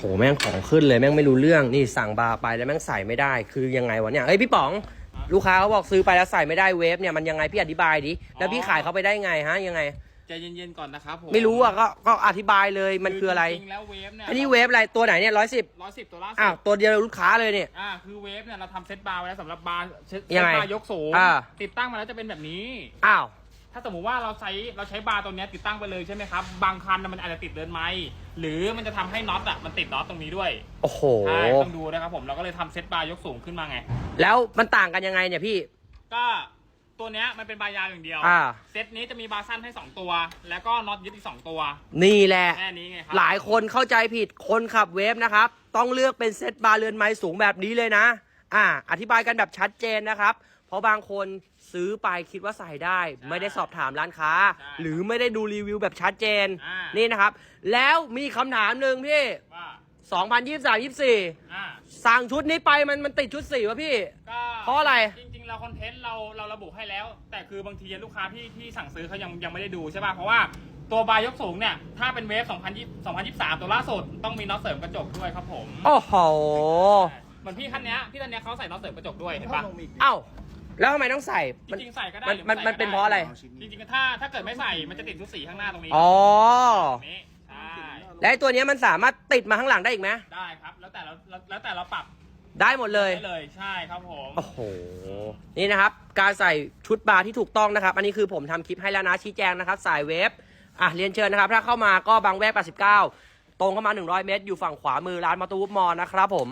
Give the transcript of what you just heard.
โหแม่งของขึ้นเลยแม่งไม่รู้เรื่องนี่สั่งบาร์ไปแล้วแม่งใส่ไม่ได้ คือยังไงวะเนี่ยเอ้ยพี่ป๋อง ลูกค้าเขาบอกซื้อไปแล้วใส่ไม่ได้เวฟเนี่ยมันยังไงพี่อธิบายดิแล้วพี่ขายเขาไปได้ไงฮะยังไงใจเย็นๆก่อนนะครับผมไม่รู้อะก็ก็อธิบายเลยมันคืออะไรจริงๆแล้วเวฟเนี่ยอันนี้เวฟอะไรตัวไหนเนี่ยร้อยสิบร้อยสิบตัวล่าสุดอ้าวตัวเดียวลูกค้าเลยเนี่ย อ่าคือเวฟเนี่ยเราทำเซตบาร์ไว้แล้วสำหรับบาร์เซตยังไงบาร์ยกสูงอ่า ติดตั้งมาแล้วจะเป็นแบบนี้ อ้าว ถ้าสมมติว่าเราใช้เราใช้บาร์ตัวเนี้ยติดตั้งไปเลยใช่ไหมครับ บางคันน่ะมันอาจจะติดเดินไม้หรือมันจะทำให้น็อตอะมันติดน็อตตรงนี้ด้วยโอ้โห ใช่ต้องดูนะครับผมเราก็เลยทำเซตบาร์ยกสูงขึ้นมาไง แล้วมันต่างกันยังไงเนี่ยพี่ ก็ตัวเนี้ยมันเป็นบาร์ยาวอย่างเดียว อ่า เซตนี้จะมีบาร์สั้นให้ 2 ตัว แล้วก็น็อตยึดอีก 2 ตัวนี่แหละ แค่นี้ไงครัหลายคนเข้าใจผิดคนขับเวฟนะครับ ต้องเลือกเป็นเซตบาร์เรือนไม้สูงแบบนี้เลยนะ อ่า อธิบายกันแบบชัดเจนนะครับ เพราะบางคนซื้อไปคิดว่าใส่ได้ ไม่ได้สอบถามร้านค้าหรือไม่ได้ดูรีวิวแบบชัดเจน อ่านี่นะครับ แล้วมีคำถามหนึ่งพี่ ว่า2023 24 อ่าสั่งชุดนี้ไปมันมันติดชุดสีวะพี่ ก็เพราะอะไร จริงๆเราคอนเทนต์เราเราระบุให้แล้ว แต่คือบางทีลูกค้าที่ที่สั่งซื้อเขายังยังไม่ได้ดูใช่ป่ะเพราะว่าตัวบาร์ยกสูงเนี่ยถ้าเป็นเวฟ2020 2023 ตัวล่าสุดต้องมีน็อตเสริมกระจกด้วยครับผม โอ้โห เหมือนพี่คันเนี้ยพี่คันเนี้ยเขาใส่น็อตเสริมกระจกด้วยเห็นปะเอ้าแล้วทำไมต้องใส่จมัน ริงๆใส่ก็ได้มันหรือมันไใส่มันเป็นก็เพได้ราะอะไร จริงๆถ้าถ้าเกิดไม่ใส่มันจะติดชุดสีข้างหน้าตรงนี้อ๋อแบบนี้ใช่และไอ้ตัวเนี้ยมันสามารถติดมาข้างหลังได้อีกไหมได้ครับแล้วแต่เราแล้วแต่เราปรับได้หมดเลย ได้เลยใช่ครับผม โอ้โห นี่นะครับ การใส่ชุดบาร์ที่ถูกต้องนะครับ อันนี้คือผมทำคลิปให้แล้วนะ ชี้แจงนะครับ สายเวฟ อะ เรียนเชิญนะครับ ถ้าเข้ามาก็บางแวก89 ตรงเข้ามา 100 เมตร อยู่ฝั่งขวามือร้านมาตูวุบมอลนะครับผม